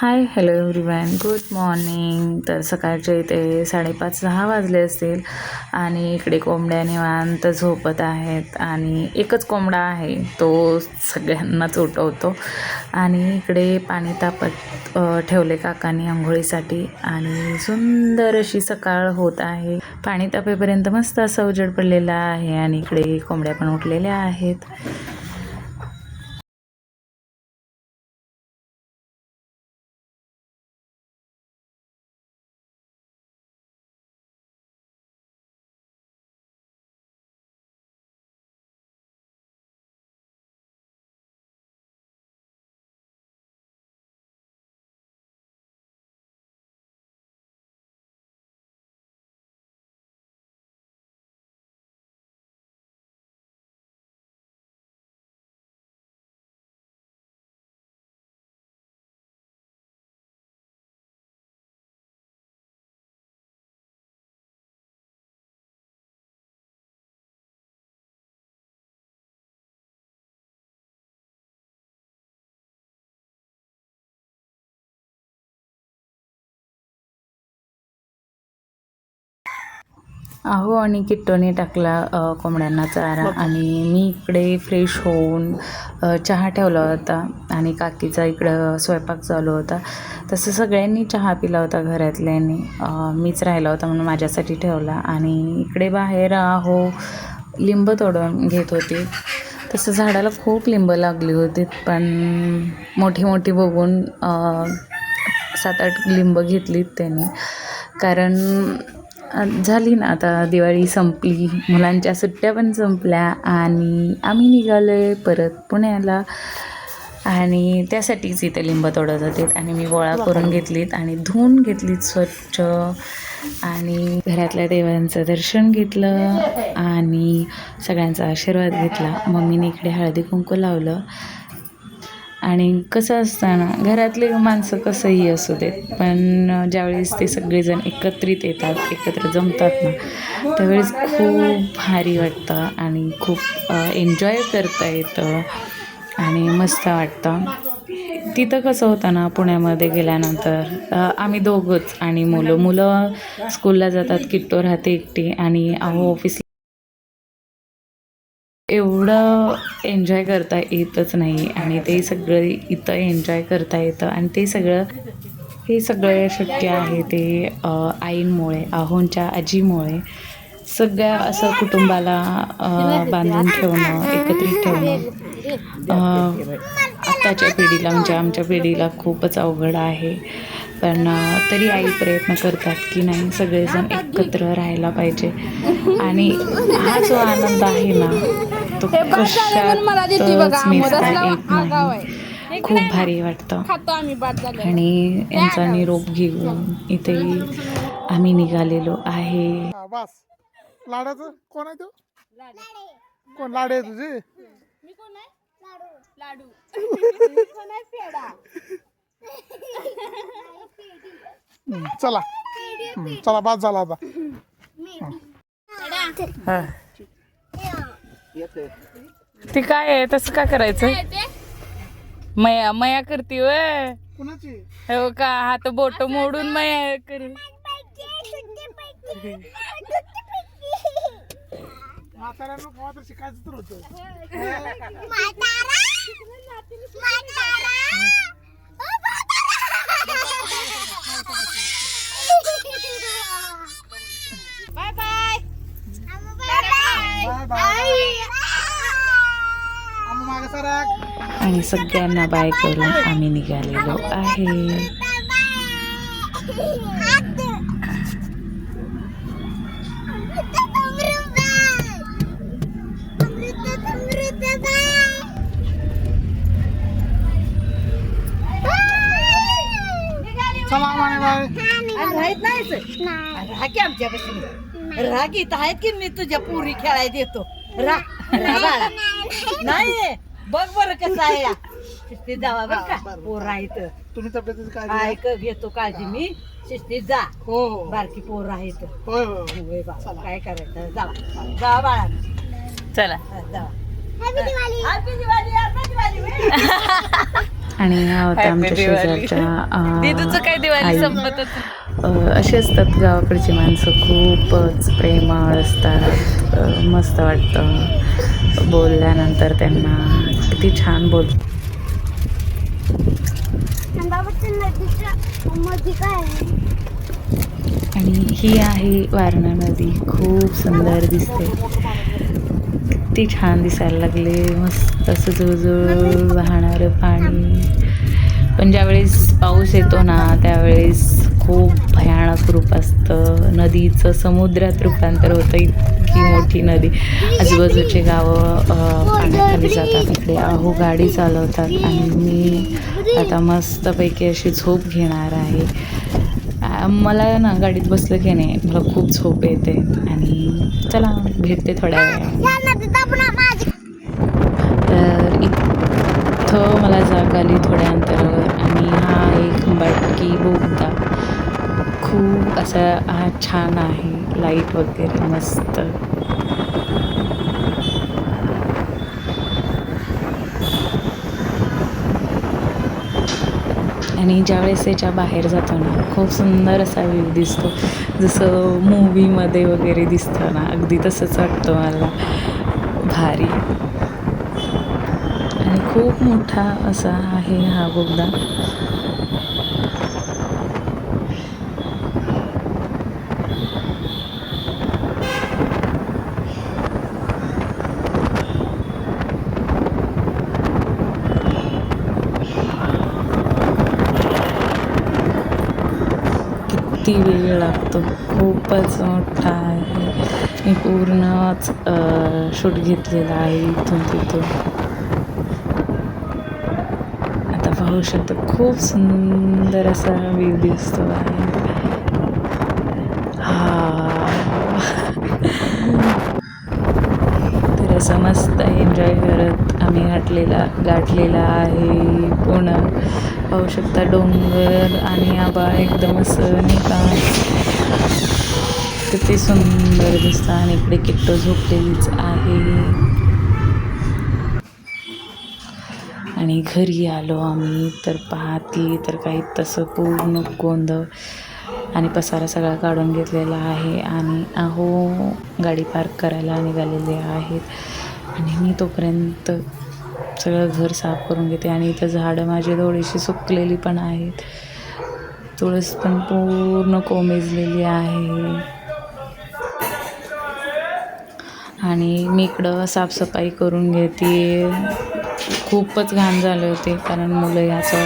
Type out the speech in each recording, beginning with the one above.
Hi hello everyone good morning तर सकाळचे इथे साडेपाच सहा वाजले असतील आणि इकडे कोंबड्या निवांत झोपत आहेत आणि एकच कोंबडा आहे तो सगळ्यांनाच उठवतो. आणि इकडे पाणी तापत ठेवले काकांनी आंघोळीसाठी आणि सुंदर अशी सकाळ होत आहे. पाणी तापेपर्यंत मस्त असा उजेड पडलेला आहे आणि इकडे कोंबड्या पण उठलेल्या आहेत. अहो आणि किट्टोने टाकला कोंबड्यांना चारा. आणि मी इकडे फ्रेश होऊन चहा ठेवला होता. आणि काकीचा इकडं स्वयंपाक चालू होता. तसं सगळ्यांनी चहा पिला होता घरातल्यांनी मीच राहिला होता म्हणून माझ्यासाठी ठेवला. आणि इकडे बाहेर अहो लिंब तोडून घेत होते. तसं झाडाला खूप लिंब लागली होती. पण मोठी मोठी बघून सात आठ लिंब घेतलीत त्यांनी. कारण झाली ना आता दिवाळी संपली मुलांच्या सुट्ट्या पण संपल्या आणि आम्ही निघालो आहे परत पुण्याला. आणि त्यासाठीच इथे लिंब तोडत होते आणि मी गोळा करून घेतलीत आणि धुवून घेतलीत स्वच्छ. आणि घरातल्या देवांचं दर्शन घेतलं आणि सगळ्यांचा आशीर्वाद घेतला. मम्मीने इकडे हळदी कुंकू लावलं. आणि कसं असतं ना घरातले माणसं कसंही असू देत पण ज्यावेळेस ते सगळेजण एकत्रित येतात एकत्र जमतात ना त्यावेळेस खूप भारी वाटतं आणि खूप एन्जॉय करता येतं आणि मस्त वाटतं. तिथं कसं होतं ना पुण्यामध्ये गेल्यानंतर आम्ही दोघंच आणि मुलं. मुलं स्कूलला जातात किट्टो राहते एकटी आणि अहो ऑफिस एवढं एन्जॉय करता येतच नाही आणि ते सगळं इथं एन्जॉय करता येतं आणि ते सगळं हे सगळं शक्य आहे ते आईंमुळे आहोंच्या आजीमुळे सगळ्या असं कुटुंबाला बांधून ठेवणं एकत्रित ठेवणं आत्ताच्या पिढीला म्हणजे आमच्या पिढीला खूपच अवघड आहे. पण तरी आई प्रयत्न करतात की नाही सगळेजण एकत्र राहायला पाहिजे. आणि हा जो आनंद आहे ना तो कशातच नाही खूप भारी वाटतं. खातो आम्ही बाद झालं. आणि यांचा निरोप घेऊन इथे आम्ही निघालेलो आहे. बस लाडाचं? कोण आहे तो? कोण लाडे आहे तुझे? मी कोण आहे? लाडू. मी कोण आहे पेडा हम्म, चला चला बस झाला आता. हा. ते काय आहे? तसं का करायचं? मया मया करते कुणाची? हो का? हात बोट मोडून मया कर. म्हाताऱ्यांना कवा तर शिकायचं तर होतं बाय बाय बाय बाय आम्ही मागे सरक आणि सगळ्यांना बाय करून आम्ही निघालेलो आहे चला माने बाय राहत नाही राहा की आमच्या की इथं आहेत की मी तुझ्या पुरी खेळायला देतो? रा रा बाळा. नाही बघ बरं कसं आहे या. शिस्तीत जावा बरं का. पोर आहेत. तुम्ही तब्येतीची काळजी घ्या. ऐक घेतो काळजी मी. शिस्तीत जा. हो हो. बारकी पोर आहेत. होय होय होय. बाबा. काय करायचं? जावा. जावा बाळा. चला. जावा. Happy Diwali happy Diwali happy Diwali आणि हा होता आमच्या शेजारच्या अं, आई. अ, अशी असतात गावाकडची माणसं. खूपच प्रेमळ असतात. मस्त वाटतं. बोलल्यानंतर त्यांना किती छान बोल आणि ही आहे वारणा नदी. खूप सुंदर दिसते. किती छान दिसायला लागले. मस्त असं जुळजुळ वाहणारं पाणी. पण ज्यावेळेस पाऊस येतो ना त्यावेळेस खूप भयानक रूप असतं. नदीचं समुद्रात रूपांतर होतं. इतकी मोठी नदी. आजूबाजूचे गावं पाण्याखाली जातात. इकडे अहो गाडी चालवतात. आणि मी आता मस्तपैकी अशी झोप घेणार आहे. मला ना गाडीत बसलं की नाही मला खूप झोप येते. आणि चला भेटते थोड्या वेळा तर इथं मला जाग आली थोड्या अंतरावर. आणि हा एक बाटकी बोगदा खूप असा हा छान आहे लाइट वगैरे मस्त. आणि ज्यावेळेस त्याच्या बाहेर जातो ना खूप सुंदर असा व्ह्यू दिसतो. जसं मूवीमध्ये वगैरे दिसतं ना अगदी तसंच वाटतं मला. भारी. खूप मोठा असा आहे हा बोगदा. किती वेळ लागतो. खूपच मोठा आहे. मी पूर्णच शूट घेतलेला आहे इथून तिथून. पाहू शकतो खूप सुंदर असा व्ह्यू दिसतो आहे. हा. तर असं मस्त एन्जॉय करत आम्ही गाठलेला गाठलेला आहे. पूर्ण पाहू शकता डोंगर आणि आबा एकदम असं नाही का किती सुंदर दिसतं आणि इकडे किट्टो झोपलेलीच आहे. आणि घरी आलो आम्ही. तर पाहती तर काही तसं पूर्ण गोंधळ आणि पसारा सगळा काढून घेतलेला आहे. आणि अहो गाडी पार्क करायला निघालेले आहेत. आणि मी तोपर्यंत सगळं घर साफ करून घेते. आणि इथं झाडं माझी थोडीशी सुकलेली पण आहेत. तुळस पण पूर्ण कोमेजलेली आहे. आणि मी इकडं साफसफाई करून घेते. खूपच घाण झाले होते कारण मुलं याचं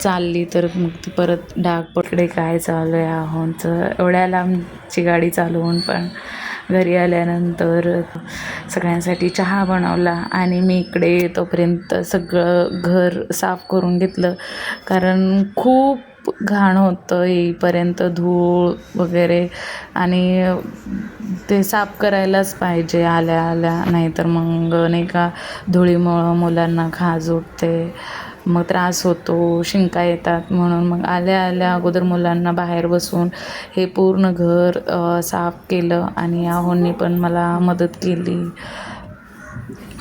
चालली तर मग ती परत डाग पकडे काय चालू आहे आहोंचं एवढ्या लांबची गाडी चालवून पण घरी आल्यानंतर सगळ्यांसाठी चहा बनवला आणि मी इकडे तोपर्यंत सगळं घर साफ करून घेतलं. कारण खूप घाण होतं येईपर्यंत धूळ वगैरे आणि ते साफ करायलाच पाहिजे आल्या आल्या. नाहीतर मग नाही का धुळीमुळं मुलांना खाज उठते मग त्रास होतो शिंका येतात म्हणून मग आल्या आल्या अगोदर मुलांना बाहेर बसून हे पूर्ण घर साफ केलं आणि आहोंनी पण मला मदत केली.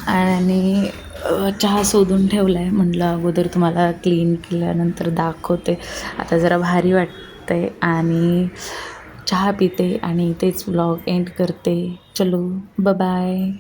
आणि चहा शोधून ठेवला आहे म्हटलं अगोदर तुम्हाला क्लीन केल्यानंतर दाखवते. आता जरा भारी वाटते आणि चहा पिते आणि तेच व्लॉग एंड करते. चलो बाय